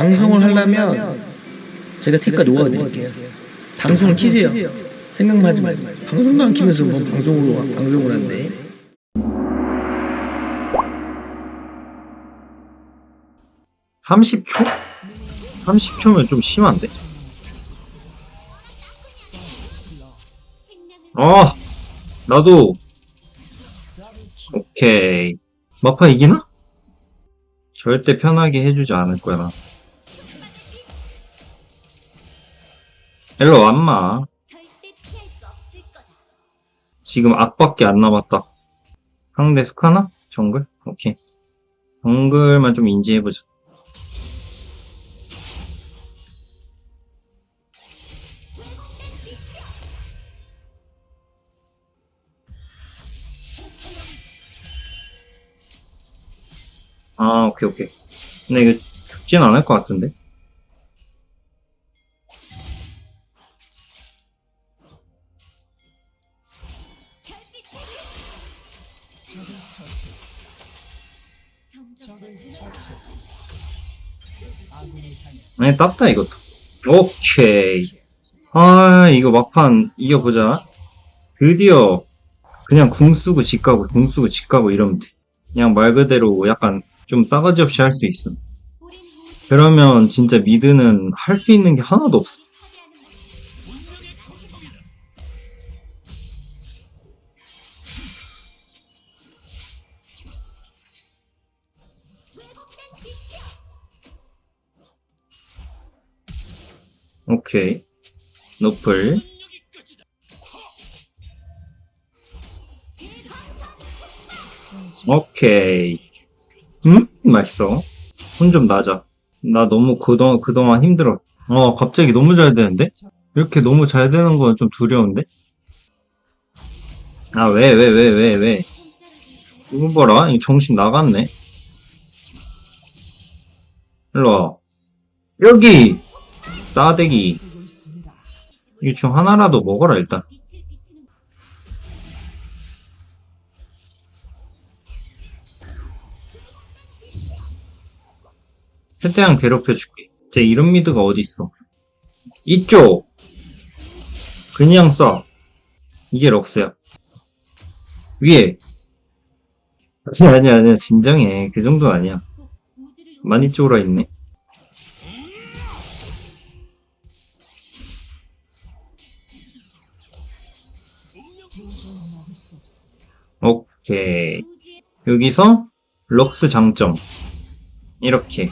방송을 하려면 제가 팁과 노하우 드릴게요. 방송을 키세요. 생각만 하지 말고 방송도 안 키면서 뭐 방송으로 방송을 한대. 삼십 초 30초면 좀 심한데? 아, 나도. 오케이. 마파 이기나? 절대 편하게 해주지 않을 거야, 나. 일로 왔마. 지금 악밖에 안 남았다. 상대 스카나? 정글? 오케이. 정글만 좀 인지해보자. 아, 오케이, 오케이. 근데 이거 죽진 않을 것 같은데? 아니, 땄다, 이것도. 오케이. 아, 이거 막판 이겨보자. 드디어, 그냥 궁 쓰고 집 가고, 궁 쓰고 집 가고 이러면 돼. 그냥 말 그대로 약간 좀 싸가지 없이 할 수 있음. 그러면 진짜 미드는 할 수 있는 게 하나도 없어. 오케이. 노플. 오케이. 음? 맛있어. 손좀 나자. 나 너무 그동안, 그동안 힘들어. 어, 갑자기 너무 잘 되는데? 이렇게 너무 잘 되는 건 좀 두려운데? 아, 왜, 왜, 왜, 왜, 왜. 이거 봐라. 이 정신 나갔네. 일로 와. 여기! 싸대기. 이 중 하나라도 먹어라, 일단. 최대한 괴롭혀줄게. 제 이런 미드가 어딨어. 이쪽! 그냥 쏴. 이게 럭스야. 위에! 아니야, 아니야, 아니야. 진정해. 그 정도 아니야. 많이 쫄아 있네. 오케이. 여기서 럭스 장점. 이렇게.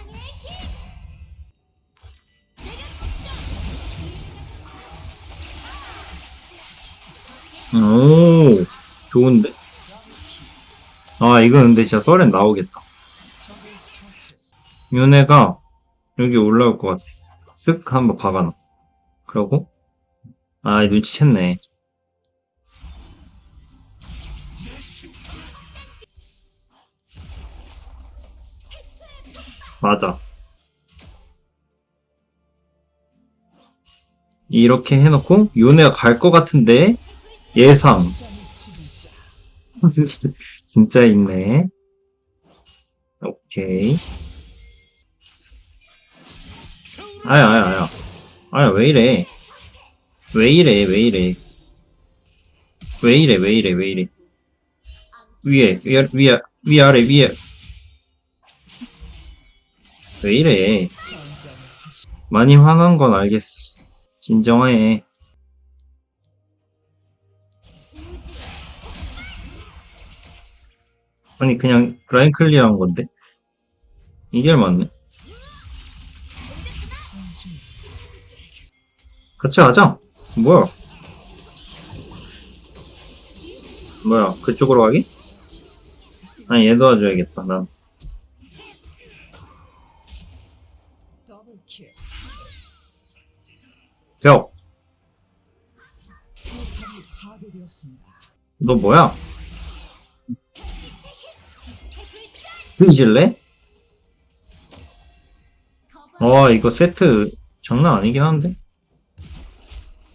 오, 좋은데? 아, 이거 근데 진짜 썰엔 나오겠다. 윤회가 여기 올라올 것 같아. 쓱 한번 박아놔. 그러고, 아, 눈치챘네. 맞아. 이렇게 해놓고 요네가 갈 것 같은데 예상. 진짜 있네. 오케이. 아야 아야 아야. 아야 왜 이래? 왜 이래 왜 이래? 왜 이래 왜 이래 왜 이래? 위에 위에 위에 위아래 위에 왜 이래? 많이 화난 건 알겠어. 진정해. 아니 그냥 라인 클리어한 건데 이게 맞네. 같이 가자. 뭐야? 뭐야? 그쪽으로 가기? 아니 얘 도와줘야겠다. 난. 벽. 너 뭐야? 뒤질래? 와 이거 세트 장난 아니긴 한데?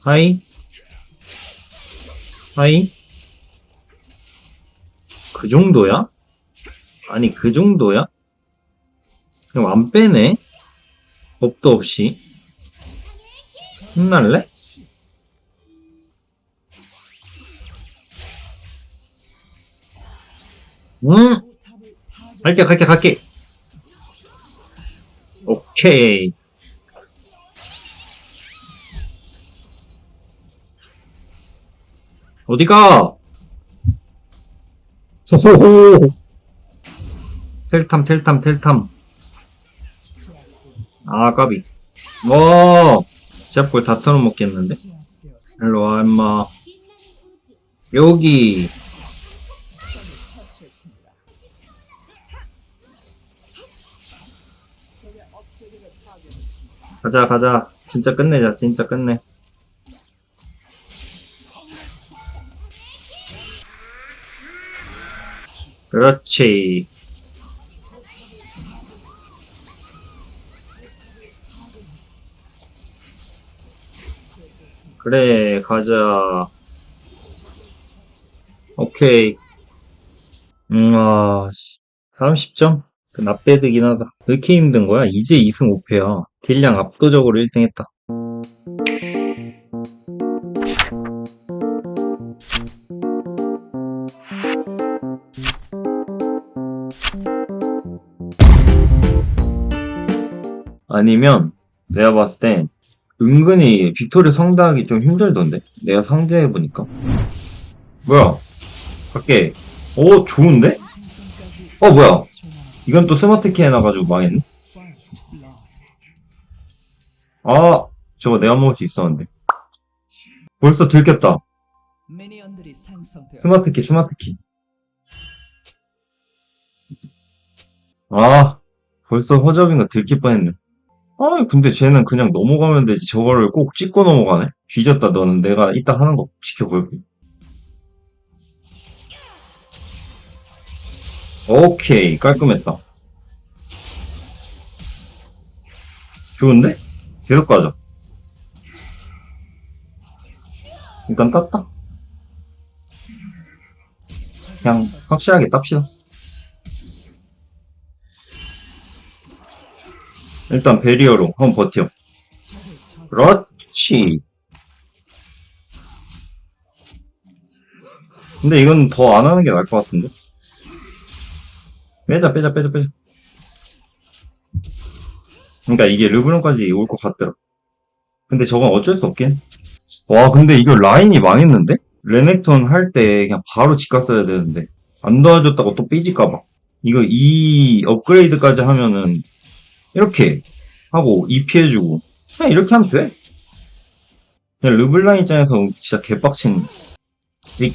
하이? 하이? 그 정도야? 아니 그 정도야? 그럼 안 빼네? 법도 없이. 혼날래? 응? 갈게, 갈게, 갈게. 오케이. 어디가? 호호호. 텔탐, 텔탐, 텔탐. 아, 까비. 와, 제압골 다 털어먹겠는데? 일로와, 임마. 여기. 가자, 가자. 진짜 끝내자, 진짜 끝내. 그렇지. 그래, 가자. 오케이. 음, 아, 씨. 30점? 그 나빼드긴 하다. 왜 이렇게 힘든 거야? 이제 2승 5패야. 딜량 압도적으로 1등 했다. 아니면, 내가 봤을 땐, 은근히 빅토리 상대하기 좀 힘들던데? 내가 상대해보니까. 뭐야? 갈게. 오, 좋은데? 어, 뭐야? 이건 또 스마트 키 해놔가지고 망했네? 아, 저거 내가 먹을 수 있었는데. 벌써 들켰다. 스마트 키, 스마트 키. 아, 벌써 허접인 거 들킬 뻔했네. 아, 근데 쟤는 그냥 넘어가면 되지. 저거를 꼭 찍고 넘어가네? 뒤졌다, 너는. 내가 이따 하는 거 지켜볼게. 오케이, 깔끔했다. 좋은데? 계속 가자. 일단 땄다. 그냥 확실하게 땁시다. 일단 베리어로 한번 버텨. 그렇지. 근데 이건 더 안 하는 게 나을 것 같은데? 빼자, 빼자, 빼자, 빼자. 그러니까 이게 르브론까지 올 것 같더라. 근데 저건 어쩔 수 없긴. 와, 근데 이거 라인이 망했는데? 레넥톤 할 때 그냥 바로 집 갔어야 되는데. 안 도와줬다고 또 삐질까봐. 이거 이 업그레이드까지 하면은 이렇게 하고 이 피해주고 그냥 이렇게 하면 돼. 그냥 르블랑 입장에서 진짜 개빡친. 찍.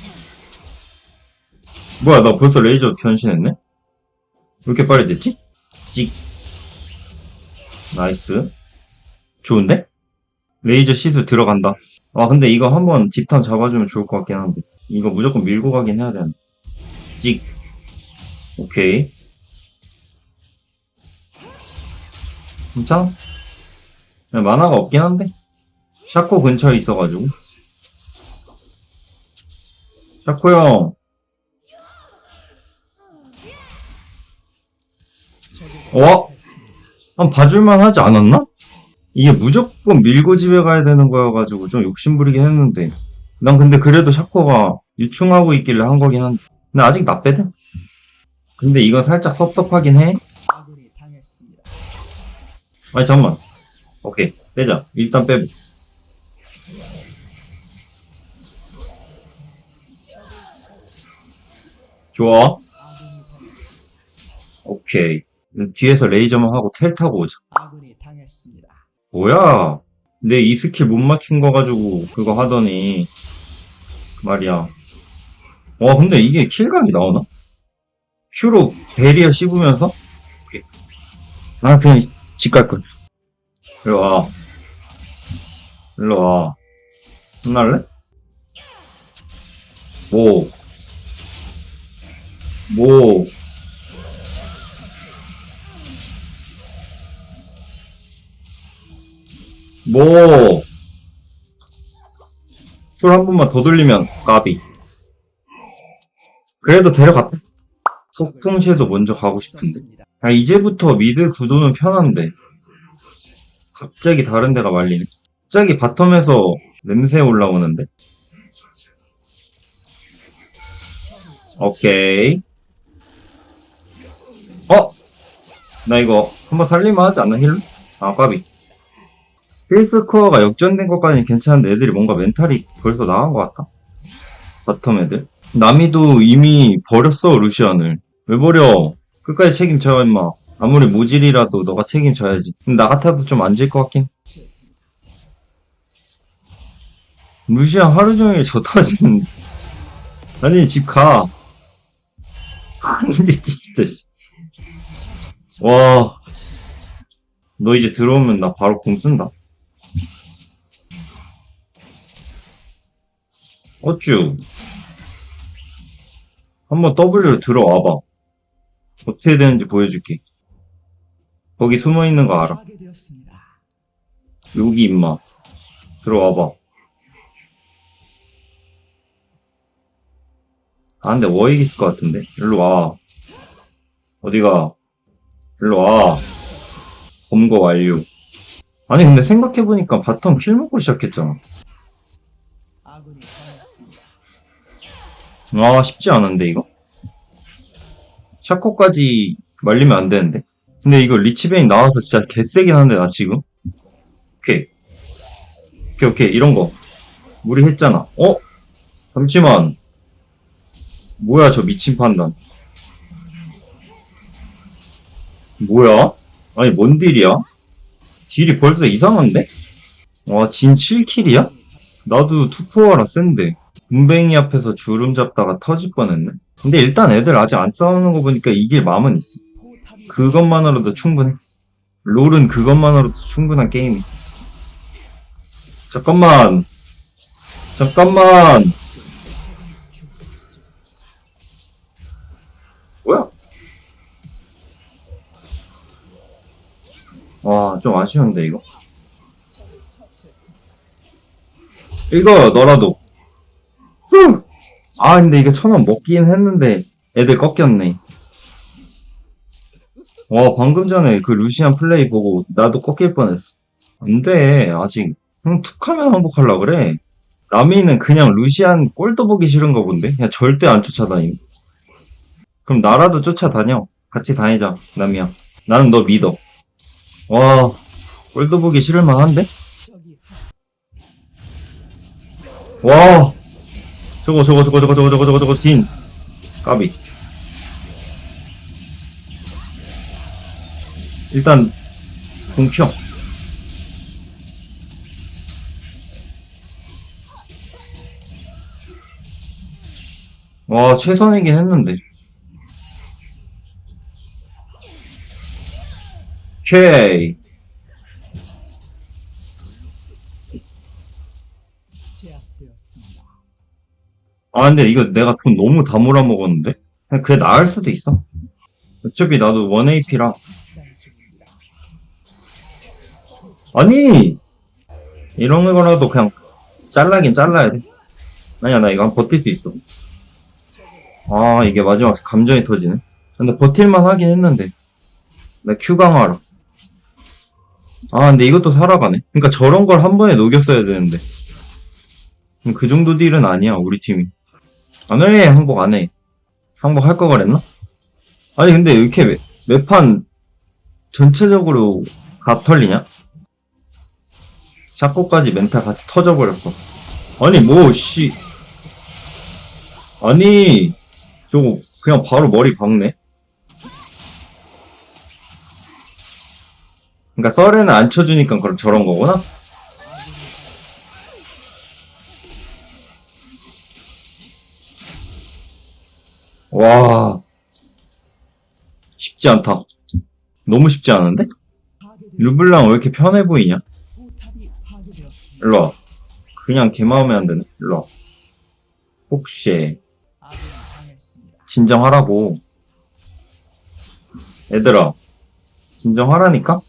뭐야, 나 벌써 레이저 변신했네? 왜 이렇게 빨리 됐지? 찍. 나이스. 좋은데? 레이저 시스 들어간다. 아, 근데 이거 한번 집탐 잡아주면 좋을 것 같긴 한데. 이거 무조건 밀고 가긴 해야 되는데. 찍. 오케이. 괜찮아? 만화가 없긴 한데. 샤코 근처에 있어가지고. 샤코 형. 어? 한 봐줄만 하지 않았나? 이게 무조건 밀고 집에 가야 되는 거여가지고 좀 욕심부리긴 했는데. 난 근데 그래도 샤코가 유충하고 있길래 한 거긴 한데. 근데 아직 나빼든? 근데 이건 살짝 섭섭하긴 해. 아니, 잠만. 오케이. 빼자. 일단 빼고. 좋아. 오케이. 뒤에서 레이저만 하고 텔 타고 오자. 아군이 당했습니다. 뭐야? 내 이 스킬 못 맞춘 거 가지고 그거 하더니 그 말이야. 와 근데 이게 킬각이 나오나? 큐로 베리어 씹으면서? 아 그냥 집 갈걸. 일로 와. 일로 와. 혼날래? 뭐? 뭐? 뭐? 술 한 번만 더 돌리면 까비. 그래도 데려갔다. 폭풍시에도 먼저 가고 싶은데. 아, 이제부터 미드 구도는 편한데. 갑자기 다른 데가 말리네. 갑자기 바텀에서 냄새 올라오는데? 오케이. 어? 나 이거 한번 살릴만 하지 않나, 힐? 아, 까비. 힐스코어가 역전된 것까지는 괜찮은데 애들이 뭔가 멘탈이 벌써 나간 것 같다. 바텀 애들. 남이도 이미 버렸어, 루시안을. 왜 버려? 끝까지 책임져, 임마. 아무리 모질이라도 너가 책임져야지. 나 같아도 좀 안 질 것 같긴. 루시안 하루 종일 저 터지는. 아니, 집 가. 아니, 진짜, 씨. 와. 너 이제 들어오면 나 바로 공 쓴다. 어쭈. 한번 W로 들어와봐. 어떻게 되는지 보여줄게. 거기 숨어 있는 거 알아. 여기 임마. 들어와봐. 아, 근데 워익 있을 것 같은데? 일로 와. 어디가? 일로 와. 검거 완료. 아니, 근데 생각해보니까 바텀 킬 먹고 시작했잖아. 아, 쉽지 않은데, 이거? 샤코까지 말리면 안 되는데. 근데 이거 리치베인 나와서 진짜 개세긴 한데, 나 지금? 오케이. 오케이, 오케이, 이런 거. 무리했잖아. 어? 잠시만. 뭐야, 저 미친 판단. 뭐야? 아니, 뭔 딜이야? 딜이 벌써 이상한데? 와, 진 7킬이야? 나도 투포어라 센데. 군뱅이 앞에서 주름 잡다가 터질 뻔했네. 근데 일단 애들 아직 안 싸우는 거 보니까 이길 마음은 있어. 그것만으로도 충분해. 롤은 그것만으로도 충분한 게임이. 잠깐만. 잠깐만. 뭐야? 와, 좀 아쉬운데, 이거. 이거, 너라도. 후! 아, 근데 이거 천 원 먹긴 했는데, 애들 꺾였네. 와, 방금 전에 그 루시안 플레이 보고 나도 꺾일 뻔했어. 안 돼, 아직. 그냥 툭 하면 항복하려 그래. 남이는 그냥 루시안 꼴도 보기 싫은가 본데? 그냥 절대 안 쫓아다니고. 그럼 나라도 쫓아다녀. 같이 다니자, 남이야. 나는 너 믿어. 와, 꼴도 보기 싫을만 한데? 적이 와, 저거, 저거, 저거, 저거, 저거, 저거, 저거, 저거, 진. 까비. 일단, 공 켜. 와, 최선이긴 했는데. 오케이. 제압되었습니다. 아, 근데 이거 내가 돈 너무 다 몰아먹었는데? 그냥 그게 나을 수도 있어. 어차피 나도 1AP라. 학살 중입니다. 아니! 이런 거라도 그냥 잘라긴 잘라야 돼. 아니야, 나 이거 한 버틸 수 있어. 아, 이게 마지막 감정이 터지네. 근데 버틸만 하긴 했는데. 나 Q 강화라. 아, 근데 이것도 살아가네. 그러니까 저런 걸 한 번에 녹였어야 되는데. 그 정도 딜은 아니야, 우리 팀이. 안 해, 항복 안 해. 항복 할 거 그랬나? 아니, 근데 왜 이렇게 매- 매판 전체적으로 다 털리냐? 샤코까지 멘탈 같이 터져버렸어. 아니, 뭐, 씨. 아니, 저거, 그냥 바로 머리 박네? 그니까, 썰에는 안 쳐주니까 그럼 저런 거구나? 쉽지 않다. 너무 쉽지 않은데? 르블랑 왜 이렇게 편해 보이냐? 일로 와. 그냥 개 마음에 안 드네. 일로 와. 혹시. 진정하라고. 얘들아. 진정하라니까?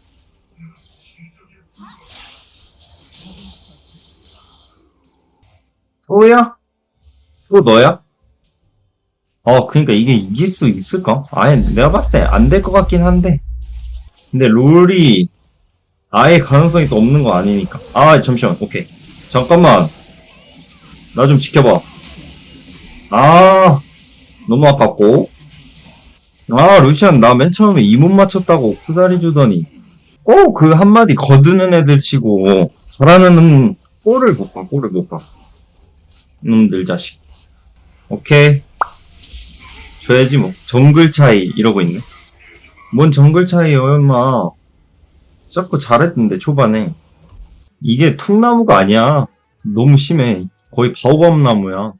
또야? 또 너야? 어, 그니까 이게 이길 수 있을까? 아니, 내가 봤을 때 안 될 것 같긴 한데. 근데 롤이 아예 가능성이 또 없는 거 아니니까. 아, 잠시만. 오케이. 잠깐만. 나 좀 지켜봐. 아, 너무 아깝고. 아, 루시안, 나 맨 처음에 이문 맞췄다고 쿠사리 주더니, 꼭 그 한마디 거두는 애들 치고, 잘하는 꼴을 못 봐, 꼴을 못 봐. 놈들 자식. 오케이. 줘야지 뭐. 정글 차이, 이러고 있네. 뭔 정글 차이요, 임마. 자꾸 잘했던데, 초반에. 이게 통나무가 아니야. 너무 심해. 거의 바오밤 나무야.